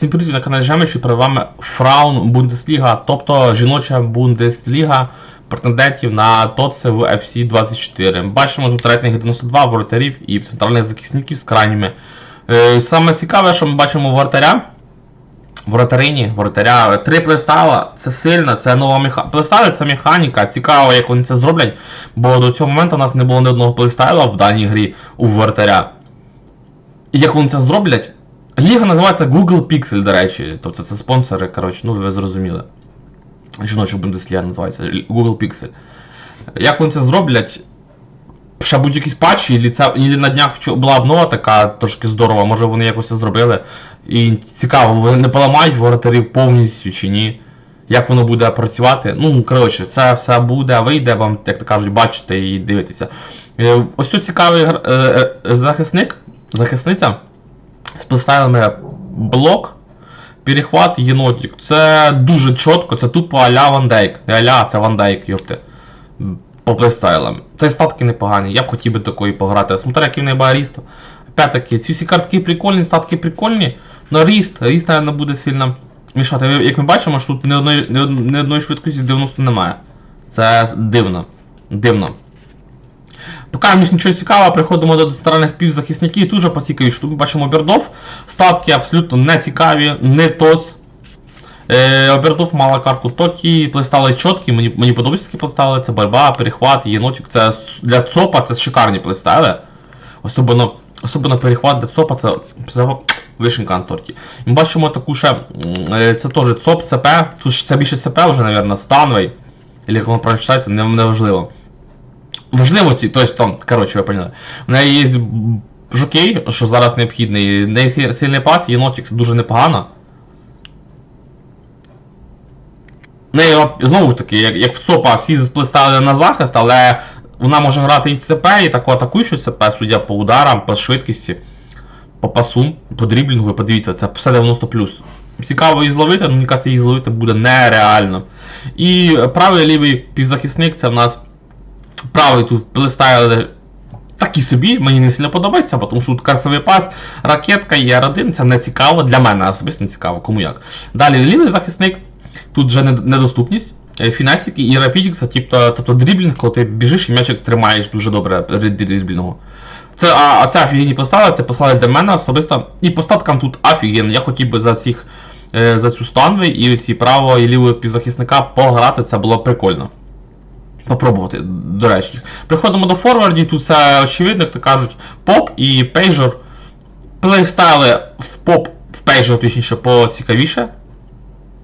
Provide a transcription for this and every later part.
Всім привіт на каналі Жемичі, перед вами Фраун Бундесліга, тобто жіноча Бундесліга претендентів на ТОЦ в FC 24. Бачимо тут рейтинг 92 воротарів і центральних захисників з крайніми. Е, саме цікаве, що ми бачимо воротаря. Воротарині, воротаря, три плейстайла, це сильно, це нова механіка. Плейстайли це механіка, цікаво, як вони це зроблять, бо до цього моменту у нас не було ні одного плейстайла в даній грі у воротаря. І як вони це зроблять? Ліга називається Google Pixel, до речі. Тобто це спонсори, коротше, ну ви зрозуміли. Жіноча Бундесліга називається Google Pixel. Як вони це зроблять? Ще будуть якісь патчі, і і на днях була обнова така трошки здорова, може вони якось це зробили. І цікаво, вони не поламають воротарів повністю чи ні. Як воно буде працювати? Ну, коротше, це все буде, вийде вам, як то кажуть, бачите і дивитеся. Е, Ось тут цікавий е, е, захисник, захисниця з плейстайлами блок, перехват, єнотик. Це дуже чітко, це тупо а-ля Ван Дейк. Не а-ля, це Ван Дейк, йопти. По плейстайлам. Та статки непогані, я б хотів би такої пограти. Смотри, який в неї баріст. Опять-таки, ці всі картки прикольні, статки прикольні, но ріст, ріст, наверное, буде сильно мішати. Як ми бачимо, що тут ні одної, ні одної швидкості 90 немає. Це дивно. Дивно. Поки мені нічого цікавого, приходимо до центральних півзахисників, тут же посікають, що тут бачимо Обердов. Статки абсолютно не цікаві, не ТОЦ. Е, Обердов мала картку Тоті, плейстали чіткі, мені, мені подобаються такі плейстайли, це борьба, перехват, єнотик. Це для ЦОПа це шикарні плейстайли. Особливо, особливо перехват для ЦОПа це, це вишенька на торті. Ми бачимо таку ще, е, це теж ЦОП, ЦП, тут це більше ЦП вже, мабуть, станвей. Или як воно правильно читається, не, не важливо. Ті- тобто там, коротше, ви поняли. У неї є жокей, що зараз необхідний. В неї сильний пас, єнотик це дуже непогано. В неї, знову ж таки, як, як в ЦОПа всі сплестали на захист, але вона може грати і ЦП, і таку атакуючу ЦП, суддя по ударам, по швидкості, по пасу, по дріблінгу, подивіться, це все 90 Цікаво її зловити, але мені кажеться, її зловити буде нереально. І правий лівий півзахисник це в нас правий тут плестайл такі собі, мені не сильно подобається, тому що тут карсовий пас, ракетка є R1, це не цікаво, для мене особисто не цікаво, кому як. Далі лівий захисник, тут вже недоступність. е, Фінасики і рапідікса, тобто, тобто дріблінг, коли ти біжиш і м'ячик тримаєш дуже добре дріблінгу. Це, а, а це офігенні постави, це послали для мене особисто. І по статкам тут офігенно. Я хотів би за всіх е, за цю станви і всі право і лівого півзахисника пограти, це було прикольно. Попробувати, до речі. Приходимо до форвардів, тут все очевидно, як то кажуть, поп і пейджер. Плейстайли в поп, в пейджер, точніше, поцікавіше.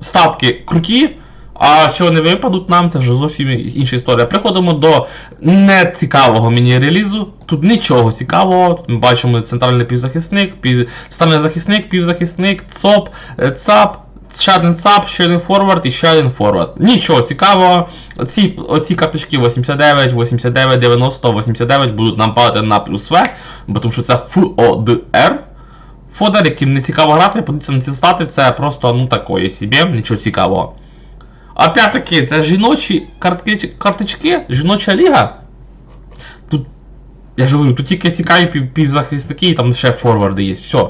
Статки круті, а що вони випадуть нам, це вже зовсім інша історія. Приходимо до нецікавого міні-релізу. Тут нічого цікавого. Тут ми бачимо центральний півзахисник, пів... центральний захисник, півзахисник, ЦОП, е, ЦАП, ще один ЦАП, ще один форвард і ще один форвард. Нічого цікавого. Оці, оці карточки 89, 89, 90, 89 будуть нам падати на плюс В, бо тому що це ФОДР. Фодер, яким не цікаво грати, подивіться на ці стати, це просто ну такої собі, нічого цікавого. Опять-таки, це жіночі картки, карточки, жіноча ліга. Тут, я ж говорю, тут тільки цікаві пів, півзахисники і там ще форварди є. Все.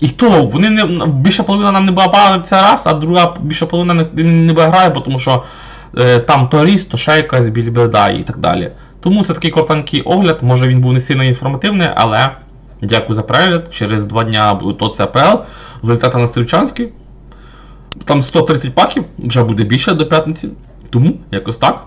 І то, вони не, більша половина нам не була це раз, а друга більша половина не, не грає, тому що е, там то ріс, то ще якась більбеда і так далі. Тому це такий коротенький огляд, може він був не сильно інформативний, але дякую за перегляд. Через два дня буде АПЛ, залітати на Стрільчанський. Там 130 паків, вже буде більше до п'ятниці. Тому якось так.